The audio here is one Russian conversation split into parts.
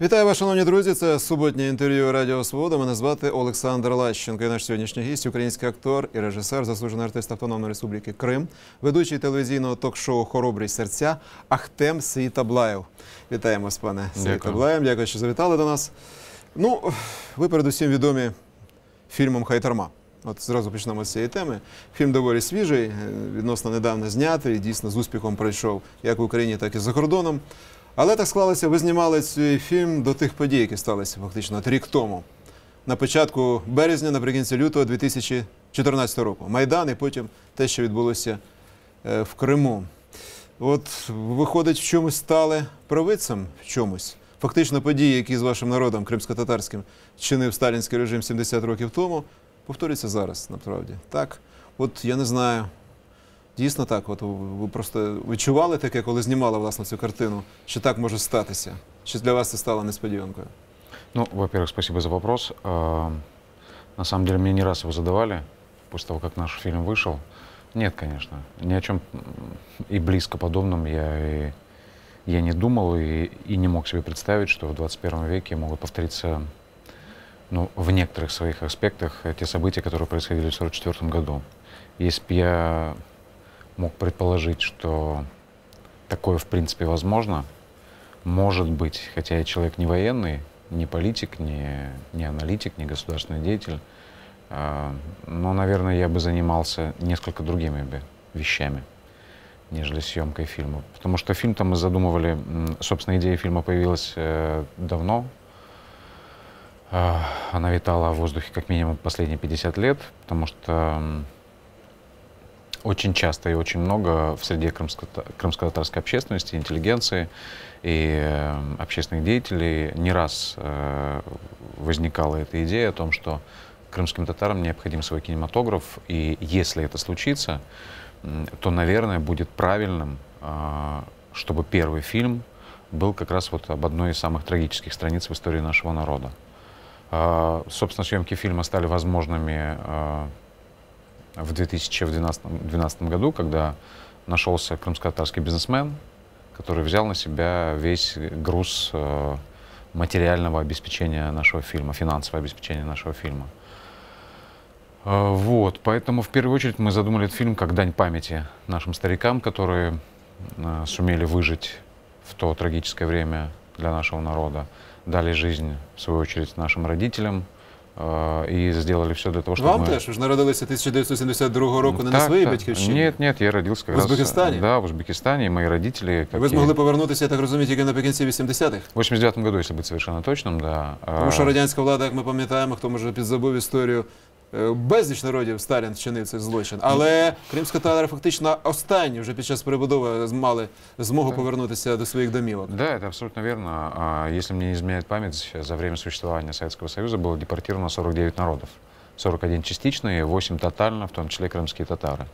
Вітаю вас, шановні друзі. Це суботнє інтерв'ю Радіо Свобода. Мене звати Олександр Лащенко. І наш сьогоднішній гість, український актор і режисер, заслужений артист Автономної Республіки Крим, ведучий телевізійного ток-шоу Хоробрі серця Ахтем Світаблаєв. Вітаємо вас, пане Світаблаєв. Дякую, що завітали до нас. Ну, ви передусім відомі фільмом Хайтарма. От зразу почнемо з цієї теми. Фільм доволі свіжий, е, відносно недавно знятий, дійсно з успіхом пройшов як в Україні, так і за кордоном. Але так склалося, ви знімали цей фільм до тих подій, які сталися фактично рік тому. На початку березня, наприкінці лютого 2014 року. Майдан і потім те, що відбулося е, в Криму. От, виходить, в чомусь стали провидцем в чомусь. Фактично події, які з вашим народом кримсько-татарським чинив сталінський режим 70 років тому, повторюються зараз, насправді. Так, от я не знаю. Дійсно так. От ви просто відчували таке, коли знімали власне цю картину, що так може статися? Чи для вас це стало несподіванкою? Ну, во-первых, спасибо за вопрос. А, На самом деле, мне не раз его задавали после того, как наш фильм вышел. Нет, конечно, ни о чем м, и близко подобном я, и, я не думал и, и не мог себе представить, что в 21 веке могут повториться ну, в некоторых своих аспектах э, те события, которые происходили в 1944 году. Если бы я мог предположить, что такое в принципе возможно, может быть, хотя я человек не военный, не политик, не, не аналитик, не государственный деятель, а, но, наверное, я бы занимался несколько другими бы вещами, нежели съемкой фильма. Потому что фильм-то мы задумывали, собственно, идея фильма появилась э, давно. А, Она витала в воздухе как минимум последние 50 лет, потому что очень часто и очень много в среде крымско- крымско-татарской общественности, интеллигенции и э, общественных деятелей не раз э, возникала эта идея о том, что крымским татарам необходим свой кинематограф, и если это случится, то, наверное, будет правильным, а, чтобы первый фильм был как раз вот об одной из самых трагических страниц в истории нашего народа. Собственно, съемки фильма стали возможными в 2012 2012 году, когда нашелся крымско-татарский бизнесмен, который взял на себя весь груз э, материального обеспечения нашего фильма, финансового обеспечения нашего фильма. Э, Вот, поэтому в первую очередь мы задумали этот фильм как дань памяти нашим старикам, которые э, сумели выжить в то трагическое время для нашего народа, дали жизнь, в свою очередь, нашим родителям и сделали все для того, чтобы Вам мы... теж ви ж народилися 1972 року не на Так, своїй так. батьківщині. Нет, нет, я родился как В раз... Узбекистане? Да, в Узбекистане, и мои родители... Как Ви и- змогли повернутися, я так розумію, тільки наприкінці 80-х. В 89 году, если быть совершенно точным, да. Тому що А, радянська влада, як ми пам'ятаємо, хто може підзабув історію. е, Безліч народів Сталін вчинив цей злочин, але кримсько-татари фактично останні вже під час перебудови мали змогу повернутися до своїх домівок. Да, это абсолютно верно. А, Если мне не изменяет память, за время существования Советского Союза было депортировано 49 народов. 41 частично и 8 тотально, в том числе крымские татары.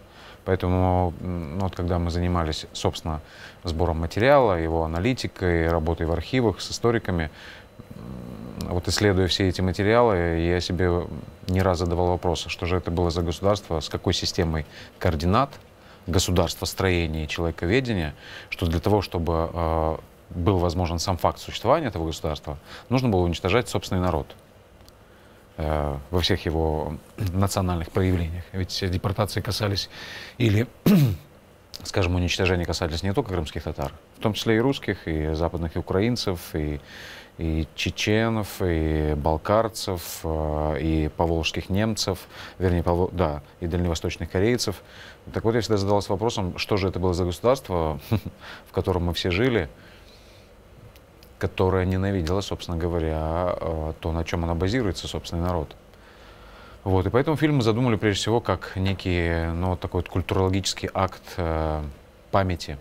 Поэтому, м, ну, вот когда мы занимались, собственно, сбором материала, его аналитикой, работой в архивах с историками, м, вот исследуя все эти материалы, я себе не раз задавал вопрос, что же это было за государство, с какой системой координат, государства строения и человековедения, что для того, чтобы э, был возможен сам факт существования этого государства, нужно было уничтожать собственный народ э, во всех его национальных проявлениях. Ведь депортации касались или, скажем, уничтожения касались не только крымских татар, в том числе и русских, и западных и украинцев, и, и чеченов, и балкарцев, э, и поволжских немцев, вернее, повол- да, и дальневосточных корейцев. Так вот, я всегда задавался вопросом, что же это было за государство, в котором мы все жили, которая ненавидела, собственно говоря, э, то, на чем она базируется, собственный народ. Вот, и поэтому фильм мы задумали прежде всего как некий, ну, такой вот культурологический акт э, памяти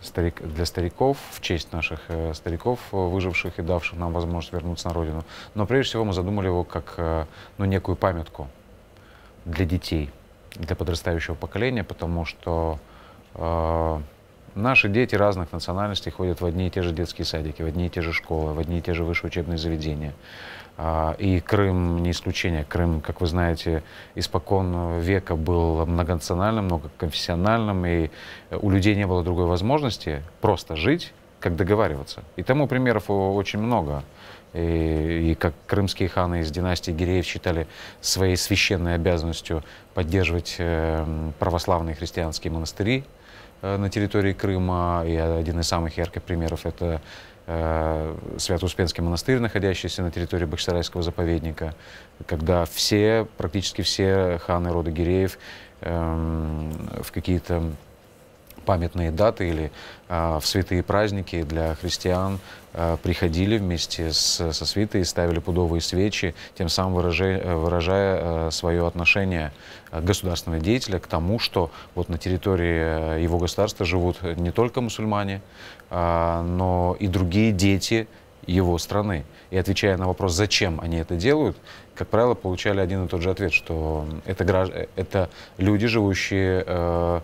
старик, для стариков, в честь наших э, стариков, э, выживших и давших нам возможность вернуться на родину. Но прежде всего мы задумали его как, э, ну, некую памятку для детей, для подрастающего поколения, потому что э, наши дети разных национальностей ходят в одни и те же детские садики, в одни и те же школы, в одни и те же высшие учебные заведения. А, И Крым не исключение. Крым, как вы знаете, испокон века был многонациональным, многоконфессиональным, и у людей не было другой возможности просто жить, как договариваться. И тому примеров очень много. И, и как крымские ханы из династии Гиреев считали своей священной обязанностью поддерживать э, православные христианские монастыри э, на территории Крыма. И один из самых ярких примеров это Свято-Успенский монастырь, находящийся на территории Бахчисарайского заповедника, когда все, практически все ханы рода Гиреев эм, в какие-то памятные даты или а, в святые праздники для христиан а, приходили вместе с, со свитой ставили пудовые свечи, тем самым выражая, выражая свое отношение а, государственного деятеля к тому, что вот на территории а, его государства живут не только мусульмане, а, но и другие дети его страны. И отвечая на вопрос, зачем они это делают, как правило, получали один и тот же ответ, что это, гражд... это люди, живущие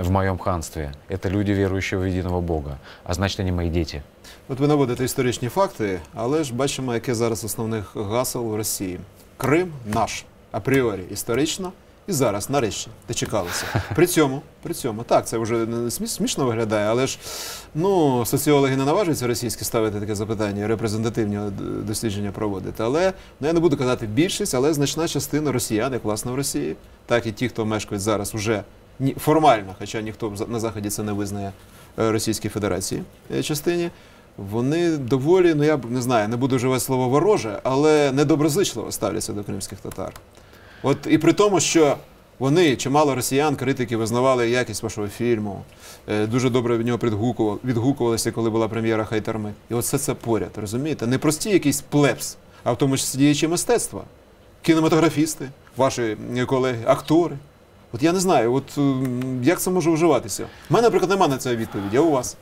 в моем ханстве. Это люди, віруючі в єдиного Бога. А значить, вони мої діти. От ви наводите історичні факти, але ж бачимо, яке зараз основних гасел в Росії. Крим наш апріорі історично і зараз, нарешті, дочекалися. При цьому, при цьому, так, це вже смішно виглядає, але ж ну, соціологи не наважуються російські ставити таке запитання, репрезентативні дослідження проводити. Але ну, я не буду казати більшість, але значна частина росіян, як власне в Росії, так і ті, хто мешкають зараз уже формально, хоча ніхто на Заході це не визнає е, Російській Федерації е, частині. Вони доволі, ну я б не знаю, не буду вживати слово вороже, але недоброзичливо ставляться до кримських татар. От і при тому, що вони, чимало росіян, критики визнавали якість вашого фільму, е, дуже добре від нього відгукувалися, коли була прем'єра Хайтарми. І все це поряд, розумієте? Не прості якийсь плебс, а в тому числі діячі мистецтва, кінематографісти, ваші колеги, актори. От я не знаю, от як це може вживатися? У мене, наприклад, немає на це відповіді, а у вас?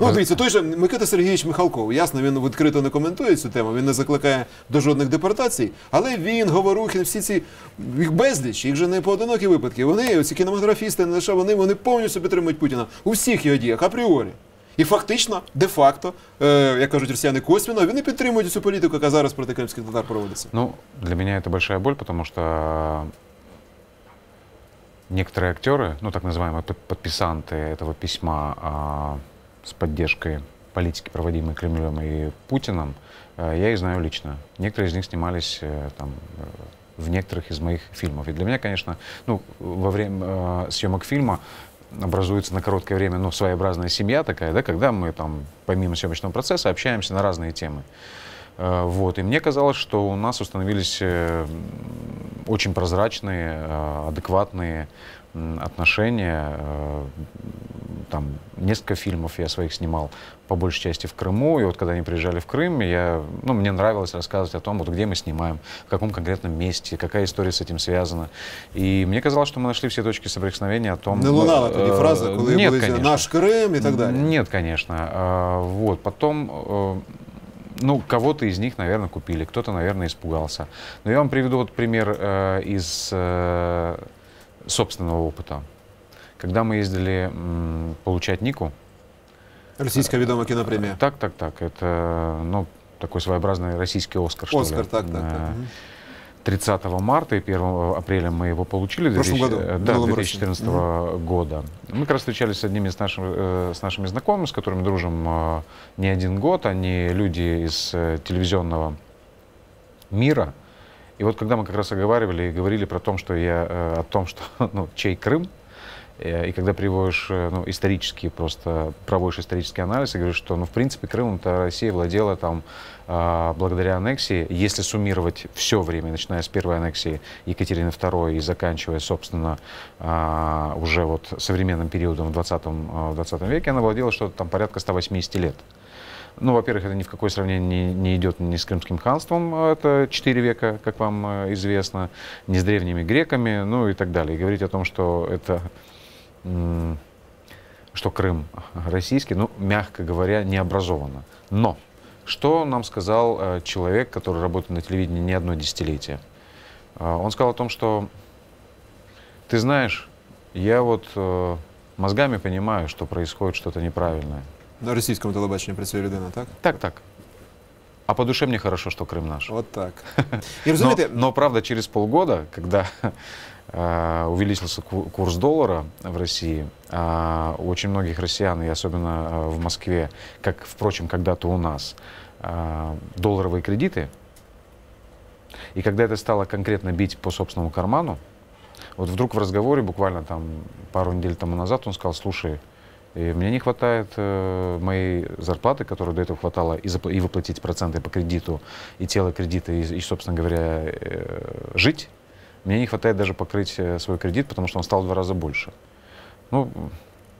Ну, дивіться, той же Микита Сергійович Михалков, ясно, він відкрито не коментує цю тему, він не закликає до жодних депортацій, але він, Говорухін, всі ці їх безліч, їх же не поодинокі випадки. Вони, ці кінематографісти, не лише вони, вони повністю підтримують Путіна у всіх його діях, апріорі. І фактично, де-факто, е, як кажуть росіяни косвіно, вони підтримують цю політику, яка зараз проти кримських татар проводиться. Ну, для меня это большая боль, потому что некоторые актеры, ну так называемые под- подписанты этого письма а, с поддержкой политики, проводимой Кремлем и Путиным, э, я их знаю лично. Некоторые из них снимались э, там, э, в некоторых из моих фильмов. И для меня, конечно, ну, во время э, съемок фильма образуется на короткое время ну, своеобразная семья такая, да, когда мы там помимо съемочного процесса общаемся на разные темы. Э, Вот. И мне казалось, что у нас установились э, м, очень прозрачные, э, адекватные м, отношения. Э, Там несколько фильмов я своих снимал, по большей части в Крыму. И вот когда они приезжали в Крым, я, ну, мне нравилось рассказывать о том, вот где мы снимаем, в каком конкретном месте, какая история с этим связана. И мне казалось, что мы нашли все точки соприкосновения о том... Не лунала тоді э, фраза, коли Нет, були конечно. наш Крим і так далі. Нет, конечно. А, Вот. Потом, э, ну, кого-то из них, наверное, купили, кто-то, наверное, испугался. Но я вам приведу вот пример э, из э, собственного опыта. Когда мы ездили м, получать Нику, Російська відома кінопремія. так, так, так, это, ну, такой своеобразный российский Оскар, что Оскар, ли. так, так, так. Э, Мгм. 30 марта и 1 апреля мы его получили. В прошлом 2000, году, э, Да, минулом 2014 года. Мы как раз встречались с одними из наших, э, с нашими знакомыми, с которыми дружим э, не один год. Они люди из телевизионного мира. И вот когда мы как раз оговаривали и говорили про том, что я, о том, что ну, чей Крым, и когда приводишь э, ну, исторический, просто проводишь исторический анализ и говоришь, что, ну, в принципе, Крымом-то Россия владела там а, благодаря аннексии, если суммировать все время, начиная с первой аннексии Екатерины II и заканчивая, собственно, а, уже вот современным периодом в 20, а, в 20 веке, она владела что-то там порядка 180 лет. Ну, во-первых, это ни в какое сравнение не, не идет ни с Крымским ханством, это 4 века, как вам э, известно, ни с древними греками, ну и так далее. И говорить о том, что это что Крым российский, ну, мягко говоря, не образовано. Но что нам сказал э, человек, который работает на телевидении не одно десятилетие? Э, он сказал о том, что ты знаешь, я вот э, мозгами понимаю, что происходит что-то неправильное. На російському телебаченні працює людина, так? Так, так. А по душе мне хорошо, что Крым наш. От так. І Но, розумієте, но, правда, через полгода, когда э, увеличился ку- курс доллара в России, а у очень многих россиян, и особенно э, в Москве, как, впрочем, когда-то у нас, э, долларовые кредиты. И когда это стало конкретно бить по собственному карману, вот вдруг в разговоре, буквально там пару недель тому назад, он сказал, слушай, мне не хватает э, моей зарплаты, которую до этого хватало, и, и выплатить проценты по кредиту, и тело кредита, и, и, собственно говоря, э, жить. Мне не хватает даже покрыть э, свой кредит, потому что он стал в два раза больше. Ну,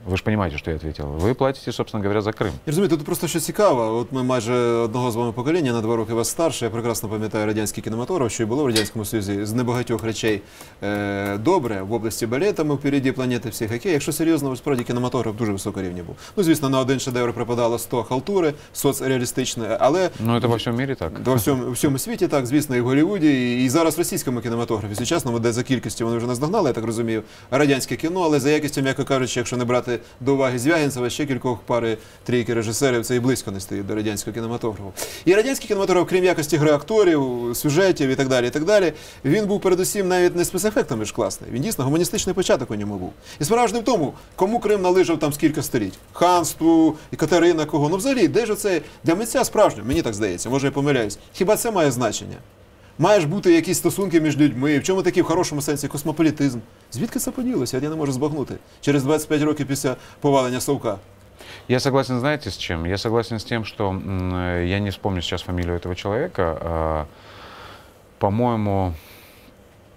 ви ж розумієте, що я ответил. Ви платите, собственно говоря, за Крим. Я розумію, тут просто що цікаво. От ми майже одного з вами покоління на два роки вас старше. Я прекрасно пам'ятаю радянський кінематограф, що і було в радянському Союзі з небагатьох речей е, добре в області балета. Ми впереді планети всіх окей. Якщо серйозно, справді кінематограф дуже високого рівня був. Ну звісно, на один шедевр припадало 100 халтури, соцреалістичне, але Ну, це во всьому мірі так. Во всьому, у всьому світі так, звісно, і в Голлівуді, і, і зараз в російському кінематографі. Сучасному, де за кількістю вони вже наздогнали, я так розумію, радянське кіно, але за якістю, м'яко кажучи, якщо не брати до уваги Звягінцева, ще кількох пари трійки режисерів, це і близько не стоїть до радянського кінематографу. І радянський кінематограф, крім якості гри акторів, сюжетів і так далі, і так далі, він був передусім навіть не спецефектами ж класний. Він дійсно гуманістичний початок у ньому був. І справа в тому, кому Крим належав там скільки століть. Ханству, Катерина, кого. Ну взагалі, де ж оце для митця справжнього, мені так здається, може я помиляюсь. Хіба це має значення? Маєш бути якісь стосунки між людьми, в чому такий в хорошому сенсі космополітизм? Звідки це поділося? От Я не можу збагнути. Через 25 років після повалення Совка. Я согласен, знаете, с чем? Я согласен с тем, что м, э, я не вспомню сейчас фамилию этого человека. а, По-моему,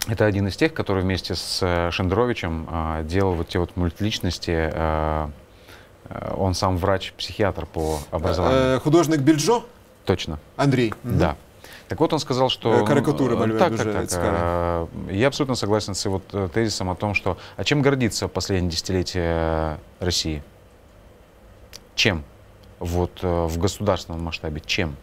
это один из тех, который вместе с э, Шендеровичем а, делал вот те вот мультличности. а, э, Он сам врач-психиатр по образованию. Е, художник Більджо Точно, Андрій. Мгм. да. Так вот, он сказал, что... Э, ну, карикатуры э, Так, так, так. цікаві. э, Я абсолютно согласен с его тезисом о том, что... А чем гордится последнее десятилетие России? Чем? Вот в государственном масштабе чем?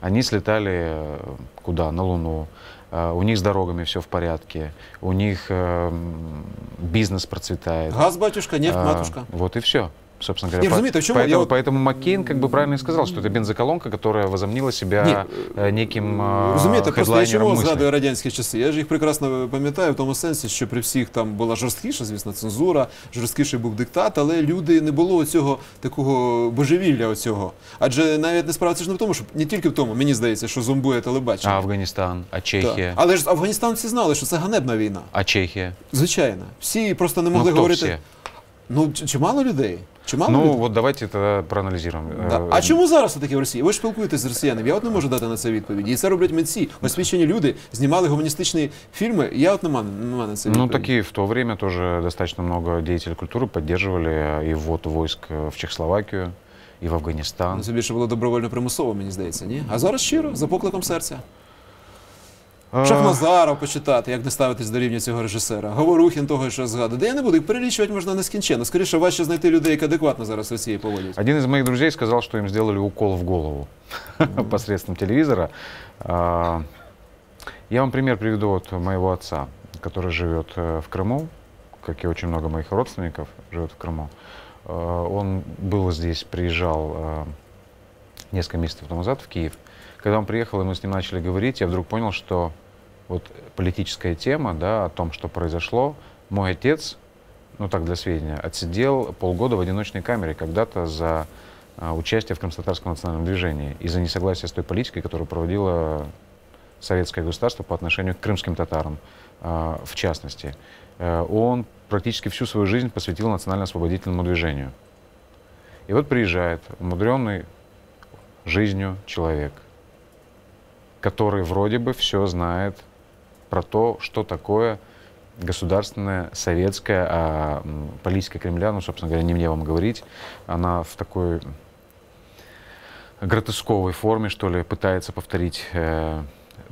Они слетали куда? На Луну. У них с дорогами все в порядке. У них э, м, бизнес процветает. Газ, батюшка, нефть, матушка. Вот и все. Собственно говоря, Не, По- разумеете, в чём- поэтому, я вот- поэтому Маккейн как бы правильно и сказал, что это бензоколонка, которая возомнила себя э, неким э, Розумієте, просто я хедлайнером чому мысли. згадую радянські часи? Я ж їх прекрасно пам'ятаю в тому сенсі, що при всіх там була жорсткіша, звісно, цензура, жорсткіший був диктат, але люди не було цього такого божевілля оцього. Адже навіть не справа це ж не в тому, що не тільки в тому, мені здається, що зомбує телебачення. А Афганистан, а Так. Чехия, Але ж Афганістан всі знали, що це ганебна війна. а Чехия. Звичайно. Всі просто не Ну, могли кто говорити. все? Ну, ч- чимало людей. Чимало Ну, людей. вот давайте тогда проанализируем. Да. Э, А чому зараз це таке в Росії? Ви ж спілкуєтесь з росіянами. Я от не можу дати на це відповіді. І це роблять митці. Освічені люди знімали гуманістичні фільми. Я от не маю, не маю на це Ну, відповіді. такие в то время тоже достаточно много деятелей культуры поддерживали э, и ввод войск э, в Чехословакию, и в Афганистан. Ну, Це більше було добровольно примусово, мені здається, ні? А зараз щиро, за покликом серця. Э, Шахназаров почитати, як не ставитись до рівня цього режисера. Говорухін того, що згадує. Де я не буду, їх перелічувати можна нескінченно. Скоріше, важче знайти людей, які адекватно зараз в Росії поводять. Один из моих друзей сказал, что им сделали укол в голову посредством телевизора. А, Я вам пример приведу от моего отца, который живет э, в Крыму, как и очень много моих родственников живет в Крыму. Э, Он был здесь, приезжал э, несколько месяцев тому назад в Киев. Когда он приехал, и мы с ним начали говорить, я вдруг понял, что вот политическая тема, да, о том, что произошло, мой отец, ну так для сведения, отсидел полгода в одиночной камере когда-то за а, участие в Крымстатарском национальном движении и за несогласие с той политикой, которую проводило советское государство по отношению к крымским татарам, а, в частности. Э, Он практически всю свою жизнь посвятил национально-освободительному движению. И вот приезжает умудренный жизнью человек, который вроде бы все знает про то, что такое государственная, советская, а политика Кремля, ну, собственно говоря, не мне вам говорить, она в такой гротесковой форме, что ли, пытается повторить э,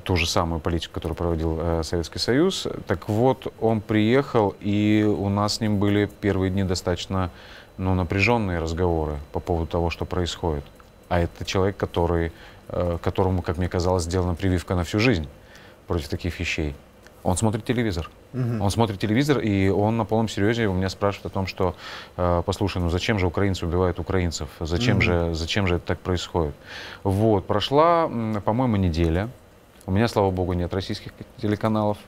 ту же самую политику, которую проводил э, Советский Союз. Так вот, он приехал, и у нас с ним были первые дни достаточно ну, напряженные разговоры по поводу того, что происходит. А это человек, который, э, которому, как мне казалось, сделана прививка на всю жизнь против таких вещей. Он смотрит телевизор. Он смотрит телевизор, и он на полном серьезе у меня спрашивает о том, что, э, послушай, ну зачем же украинцы убивают украинцев? Зачем, же, зачем же это так происходит? Вот, прошла, по-моему, неделя. У меня, слава богу, нет российских телеканалов.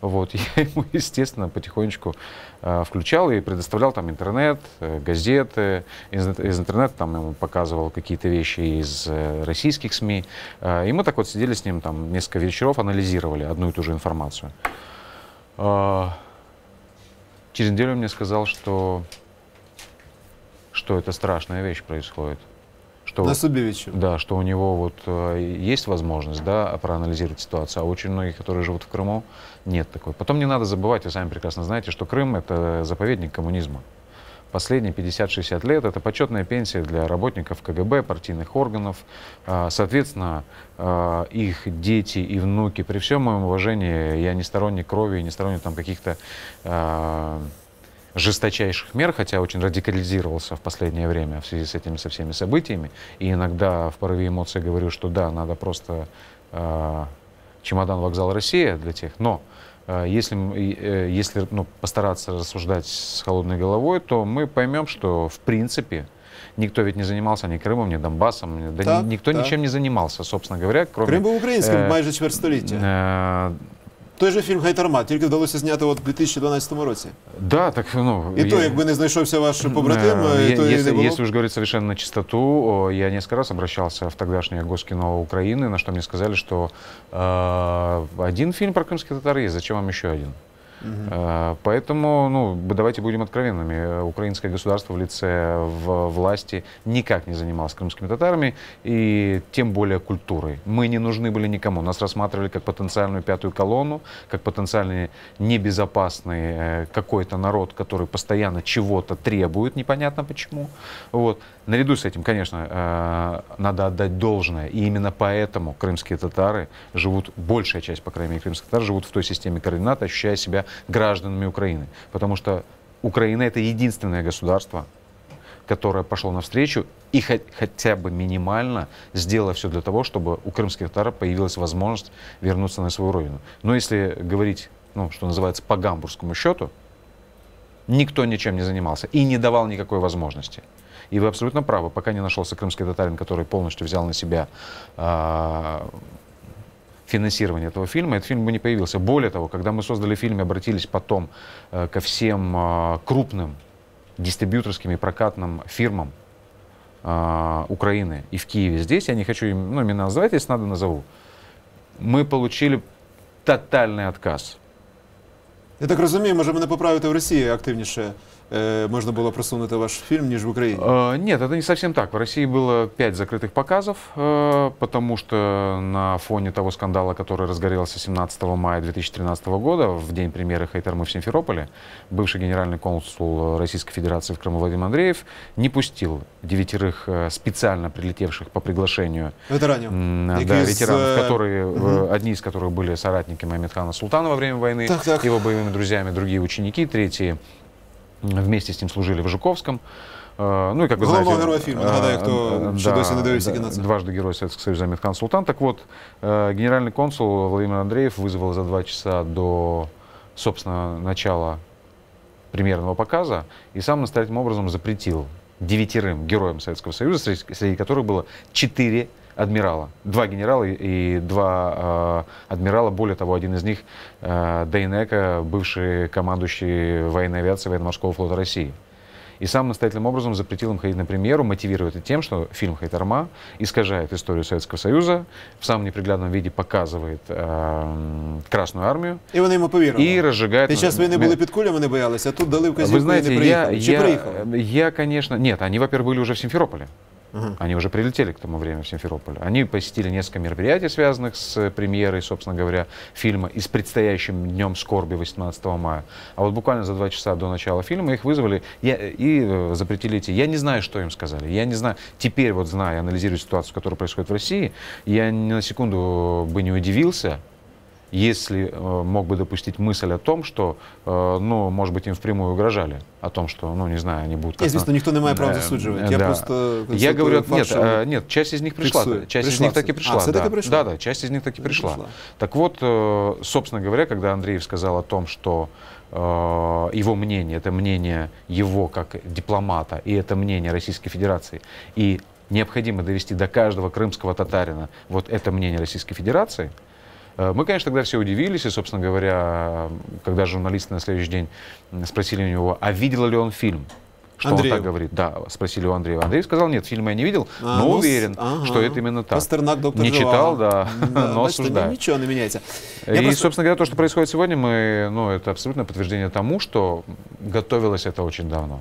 Вот, я ему, естественно, потихонечку э, включал и предоставлял там интернет, э, газеты. Из, из интернета там ему показывал какие-то вещи из э, российских СМИ. Э, и мы так вот сидели с ним там несколько вечеров, анализировали одну и ту же информацию. Э, через неделю он мне сказал, что, что это страшная вещь происходит. Что, На собі відчув. да, что у него вот э, есть возможность, да, проанализировать ситуацию, а очень многих, которые живут в Крыму, нет такой. Потом не надо забывать, вы сами прекрасно знаете, что Крым — это заповедник коммунизма. Последние 50-60 лет это почетная пенсия для работников КГБ, партийных органов. А, Соответственно, а, их дети и внуки, при всем моем уважении, я не сторонник крови, не сторонник там каких-то а, жесточайших мер, хотя очень радикализировался в последнее время в связи с этими со всеми событиями. И иногда в порыве эмоций говорю, что да, надо просто э, чемодан вокзал Россия для тех. Но э, если, э, если ну, постараться рассуждать с холодной головой, то мы поймем, что в принципе никто ведь не занимался ни Крымом, ни Донбассом, да Так, ни- никто так. ничем не занимался, собственно говоря, кроме... Крим був українським Е, майже чверть століття. э, Той же фільм Гайтарма, тільки вдалося зняти от у 2012 році. да, так, ну... І то, я- якби не знайшовся ваш побратим, Э, і то е- і не если, було. если уж говорить совершенно на чистоту, о, я несколько раз обращался в тогдашнее Госкино Украины, на что мне сказали, что э, один фильм про крымских татар есть, зачем вам еще один? Э, Поэтому, ну, давайте будем откровенными. Украинское государство в лице в власти никак не занималось крымскими татарами и тем более культурой. Мы не нужны были никому. Нас рассматривали как потенциальную пятую колонну, как потенциальный небезопасный э, какой-то народ, который постоянно чего-то требует, непонятно почему. Вот. Наряду с этим, конечно, э, надо отдать должное. И именно поэтому крымские татары живут, большая часть, по крайней мере, крымских татар живут в той системе координат, ощущая себя гражданами Украины. Потому что Украина это единственное государство, которое пошло навстречу и хо- хотя бы минимально сделало все для того, чтобы у крымских татар появилась возможность вернуться на свою родину. Но если говорить, ну, что называется, по гамбургскому счету, никто ничем не занимался и не давал никакой возможности. И вы абсолютно правы, пока не нашелся крымский татарин, который полностью взял на себя а, финансирование этого фильма, этот фильм бы не появился. Более того, когда мы создали фильм и обратились потом э, ко всем э, крупным дистрибьюторским и прокатным фирмам э, Украины и в Киеве здесь, я не хочу им ну, имена называть, если надо, назову, мы получили тотальный отказ. Я так розумію, може мене поправити в Росії активніше е, можна було просунути ваш фільм, ніж в Україні. Э, Нет, это не совсем так. В России было пять закрытых показов, э, потому что на фоне того скандала, который разгорелся 17 мая 2013 года, в день премьеры Хайтармы в Симферополе, бывший генеральный консул Российской Федерации в Крыму Владимир Андреев не пустил девятерых э, специально прилетевших по приглашению Ветеранів. м, Які да, з, ветеранов, э, которые, э, мгм. одни из которых были соратниками Амитхана Султана во время войны, Так, так. его боевыми друзьями, другие ученики, третьи м, вместе с ним служили в Жуковском. Э, Ну и как вы Головного знаете, героя фильма, э, нагадаю, кто э, да, да. Дважды герой Советского Союза Амитхан Султан. Так вот, генеральный консул Владимир Андреев вызвал за два часа до, собственно, начала премьерного показа и сам настоятельным образом запретил девятерым героям Советского Союза, среди, которых было четыре адмирала. Два генерала и, и два э, адмирала. Более того, один из них э, Дейнека, бывший командующий военной авиации военно-морского флота России. И сам настоятельным образом запретил им ходить на премьеру, мотивируя это тем, что фильм «Хайтарма» искажает историю Советского Союза, в самом неприглядном виде показывает э, Красную Армию І вони йому повірили. и разжигает... Під час війни були під кулями, не боялися, а тут дали вказівку Вы знаете, і не я, приїхали. Чи я, приїхали? я, конечно... Нет, они, во-первых, были уже в Симферополе. Ага. Они уже прилетели к тому времени в Симферополь. Они посетили несколько мероприятий, связанных с э, премьерой, собственно говоря, фильма и с предстоящим Днем скорби 18 мая. А вот буквально за два часа до начала фильма их вызвали я- и э, запретили идти. Я не знаю, что им сказали. Я не знаю. Теперь вот зная, анализируя ситуацию, которая происходит в России, я ни на секунду бы не удивился, если э, мог бы допустить мысль о том, что, э, ну, может быть, им впрямую угрожали, о том, что, ну, не знаю, они будут... І, как-то- звісно, ніхто не має права Э, засуджувати. э, Я да. просто Я констатую говорю, факт, нет, що- э, нет, часть из них пришла. Фиксую. Часть Пришла из них таки все-таки. пришла. А, все-таки да. пришла? Да, да, часть из них таки пришла. Пришла. Так вот, э, собственно говоря, когда Андреев сказал о том, что э, его мнение, это мнение его как дипломата, и это мнение Российской Федерации, и необходимо довести до каждого крымского татарина вот это мнение Российской Федерации, Э, Мы, конечно, тогда все удивились, и, собственно говоря, когда журналисты на следующий день спросили у него, а видел ли он фильм? Что Андреев. он так говорит? Да, спросили у Андреева. Андрей сказал, нет, фильма я не видел, А, но ну, с- уверен, ага. что это именно так. Пастернак, доктор Не Живаго. читал, да, но бачите, осуждаю. Нічого не міняється. Я И, просто- собственно говоря, то, что происходит сегодня, мы, ну, это абсолютно подтверждение тому, что готовилось это очень давно.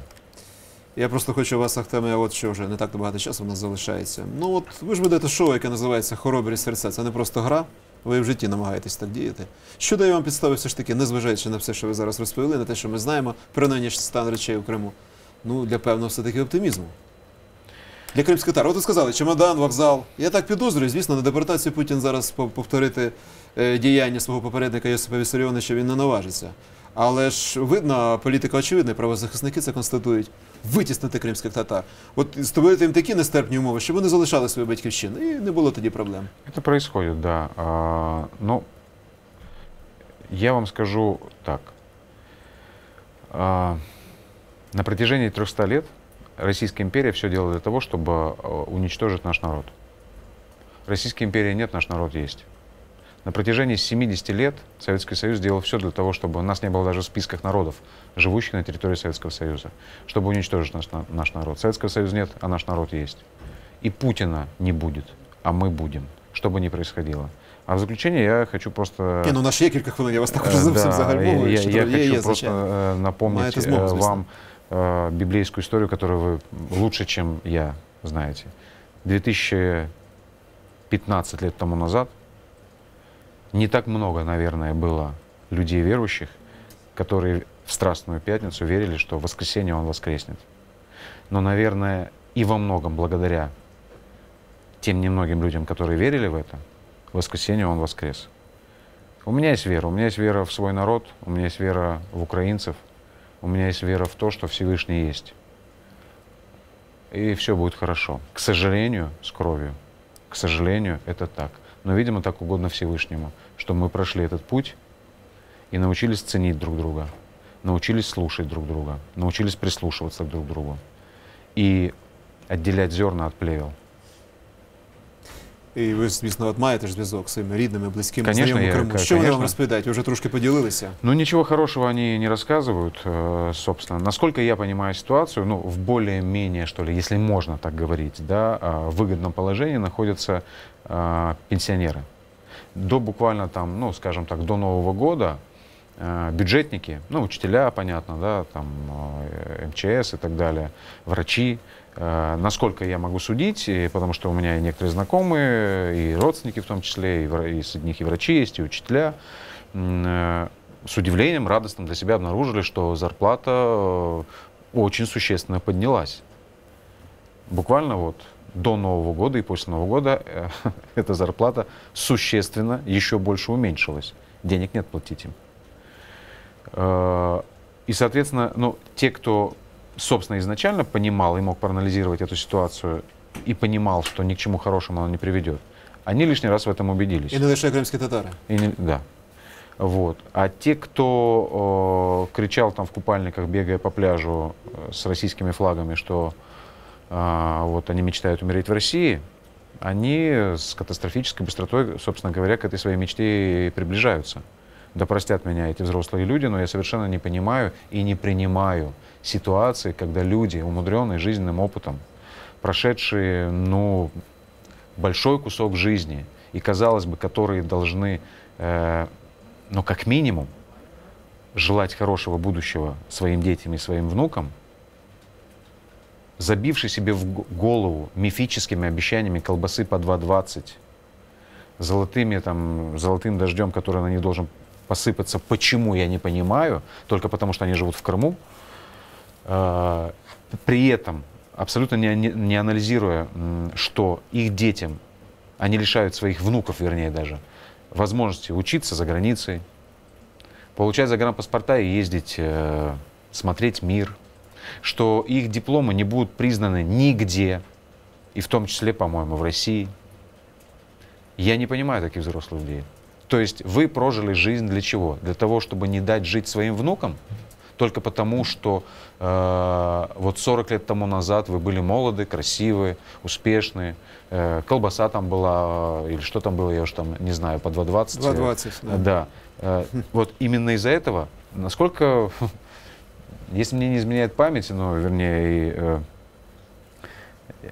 Я просто хочу вас, Ахтеме, от що вже не так багато часу в нас залишається. Ну от ви ж ведете шоу, яке називається Хоробрі серця. Це не просто гра. Ви в житті намагаєтесь так діяти. Що дає вам підстави все ж таки, незважаючи на все, що ви зараз розповіли, на те, що ми знаємо про нинішній стан речей у Криму. Ну, для певного все-таки оптимізму. Для кримських татар. От ви сказали, чемодан, вокзал. Я так підозрюю, звісно, на депортацію Путін зараз повторити е, діяння свого попередника Йосипа Вісаріоновича він не наважиться. Але ж видно, політика очевидна, правозахисники це констатують. Витіснити кримських татар. От створити їм такі нестерпні умови, щоб вони залишали свою батьківщину, і не було тоді проблем. Это происходит, да. А, но я вам скажу так. А, на протяжении 300 лет Российская империя все делала для того, чтобы а, уничтожить наш народ. Российской империи нет, наш народ есть. На протяжении 70 лет Советский Союз делал все для того, чтобы нас не было даже в списках народов, живущих на территории Советского Союза, чтобы уничтожить наш, на- наш народ. Советского Союза нет, а наш народ есть. И Путина не будет, а мы будем, что бы ни происходило. А в заключение я хочу просто... Ні, ну у нас ще є кілька хвилин, я вас також э, зовсім да, загальмовую. я, що я є, є, хочу просто звичайно. э, напомнить Маєте змогу, э, звісно. вам э, библейскую историю, которую вы лучше, чем я знаете. 2015 лет тому назад не так много, наверное, было людей верующих, которые в Страстную Пятницу верили, что в воскресенье Он воскреснет. Но, наверное, и во многом благодаря тем немногим людям, которые верили в это, в воскресенье Он воскрес. У меня есть вера. У меня есть вера в свой народ, у меня есть вера в украинцев, у меня есть вера в то, что Всевышний есть. И все будет хорошо. К сожалению, с кровью. К сожалению, это так. Но, видимо, так угодно Всевышнему, что мы прошли этот путь и научились ценить друг друга, научились слушать друг друга, научились прислушиваться друг к другу и отделять зерна от плевел. І ви, звісно, от маєте ж зв'язок з своїми рідними, близькими, Конечно, знайомими я- в Криму. ка- Що вони вам конечно. розповідають? Ви вже трошки поділилися. Ну, ничего хорошего они не рассказывают, э, собственно. Насколько я понимаю ситуацию, ну, в более-менее, что ли, если можно так говорить, да, э, в выгодном положении находятся э, пенсионеры. До буквально там, ну, скажем так, до Нового года э, бюджетники, ну, учителя, понятно, да, там, э, МЧС и так далее, врачи, э, насколько я могу судить, потому что у меня и некоторые знакомые, и родственники в том числе, и, среди них и врачи есть, и учителя, э, с удивлением, радостным для себя обнаружили, что зарплата э, очень существенно поднялась. Буквально вот до Нового года и после Нового года э, эта зарплата существенно еще больше уменьшилась. Денег нет платить им. Э, И, соответственно, ну, те, кто, собственно, изначально понимал и мог проанализировать эту ситуацию и понимал, что ни к чему хорошему она не приведет, они лишний раз в этом убедились. І не лише кримські татари. И не- да. Вот. А те, кто э, кричал там в купальниках, бегая по пляжу э, с российскими флагами, что э, вот они мечтают умереть в России, они с катастрофической быстротой, собственно говоря, к этой своей мечте и приближаются. Да простят меня эти взрослые люди, но я совершенно не понимаю и не принимаю ситуации, когда люди, умудренные жизненным опытом, прошедшие, ну, большой кусок жизни, и, казалось бы, которые должны, э, ну, как минимум, желать хорошего будущего своим детям и своим внукам, забивший себе в голову мифическими обещаниями колбасы по 2,20, золотыми, там, золотым дождем, который на них должен посыпаться, почему, я не понимаю, только потому, что они живут в Крыму, Э, при этом абсолютно не, не- анализируя, что их детям, они лишают своих внуков, вернее даже, возможности учиться за границей, получать загранпаспорта и ездить, э, смотреть мир, что их дипломы не будут признаны нигде, и в том числе, по-моему, в России. Я не понимаю таких взрослых людей. То есть вы прожили жизнь для чего? Для того, чтобы не дать жить своим внукам? только потому, что э, вот 40 лет тому назад вы были молоды, красивые, успешные, э, колбаса там была, э, или что там было, я уж там не знаю, по 2,20. 2,20, да. Да. Э, Вот именно из-за этого, насколько, если мне не изменяет память, ну, вернее, и, э,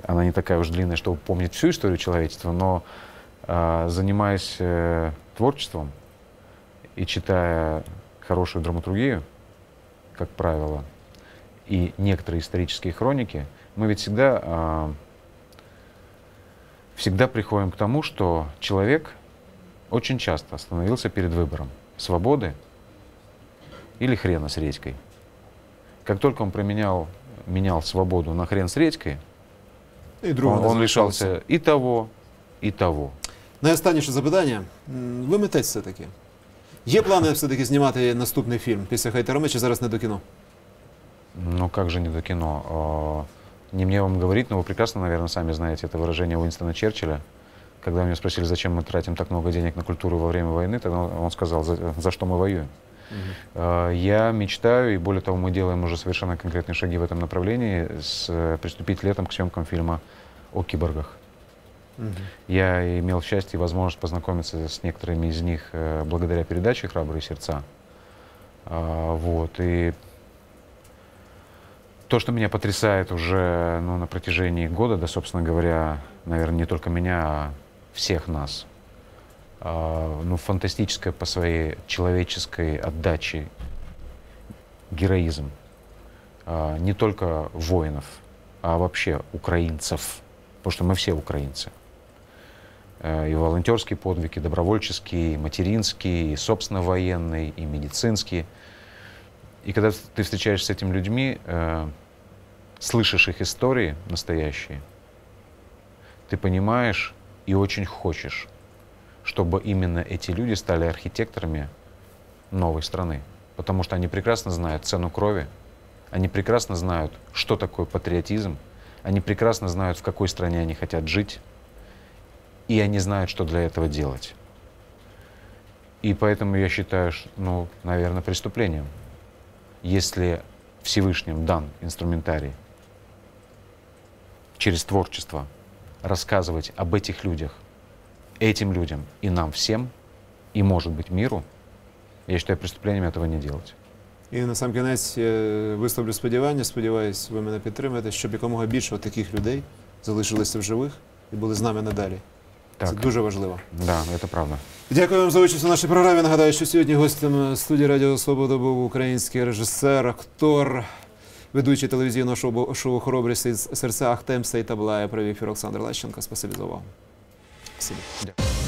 она не такая уж длинная, чтобы помнить всю историю человечества, но э, занимаясь э, творчеством и читая хорошую драматургию, как правило, и некоторые исторические хроники, мы ведь всегда, э, всегда приходим к тому, что человек очень часто остановился перед выбором свободы или хрена с редькой. Как только он променял менял свободу на хрен с редькой, друга он, он лишался и того, и того. Найостанніше запитання. М, Ви митець все-таки. Є плани все-таки знімати наступний фільм після Хайтарами чи зараз не до кіно? Ну как же не до кино? А, Не мне вам говорить, но вы прекрасно, наверное, сами знаете это выражение Уинстона Черчилля. Когда меня спросили, зачем мы тратим так много денег на культуру во время войны, тогда он сказал, за, за что мы воюем. А, Я мечтаю, и более того, мы делаем уже совершенно конкретные шаги в этом направлении, с, э, приступить летом к съемкам фильма о киборгах. Мгм. Я имел счастье и возможность познакомиться с некоторыми из них э, благодаря передаче «Храбрые сердца». А, Вот, и то, что меня потрясает уже ну, на протяжении года, да, собственно говоря, наверное, не только меня, а всех нас, а, ну, фантастическое по своей человеческой отдаче героизм а, не только воинов, а вообще украинцев, потому что мы все украинцы. Э, И волонтерские подвиги, и добровольческие, и материнские, и собственно военные, и медицинские. И когда ты встречаешься с этими людьми, э, слышишь их истории настоящие, ты понимаешь и очень хочешь, чтобы именно эти люди стали архитекторами новой страны. Потому что они прекрасно знают цену крови, они прекрасно знают, что такое патриотизм, они прекрасно знают, в какой стране они хотят жить, и они знают, что для этого делать. И поэтому я считаю, ш- ну, наверное, преступлением, если Всевышним дан инструментарий через творчество рассказывать об этих людях, этим людям и нам всем, и, может быть, миру, я считаю преступлением этого не делать. І на сам кінець е, висловлю сподівання, сподіваюсь, ви мене підтримаєте, щоб якомога більше от таких людей залишилися в живих і були з нами надалі. Це дуже важливо. да, це правда. Дякую вам за участь у нашій програмі. Нагадаю, що сьогодні гостем студії Радіо Свобода був український режисер, актор, ведучий телевізійного шоу, шоу Хоробрість серця Ахтем Сейтаблая. Провів ефір Олександр Лещенко. Спасибі за увагу. Спасибі. Дякую.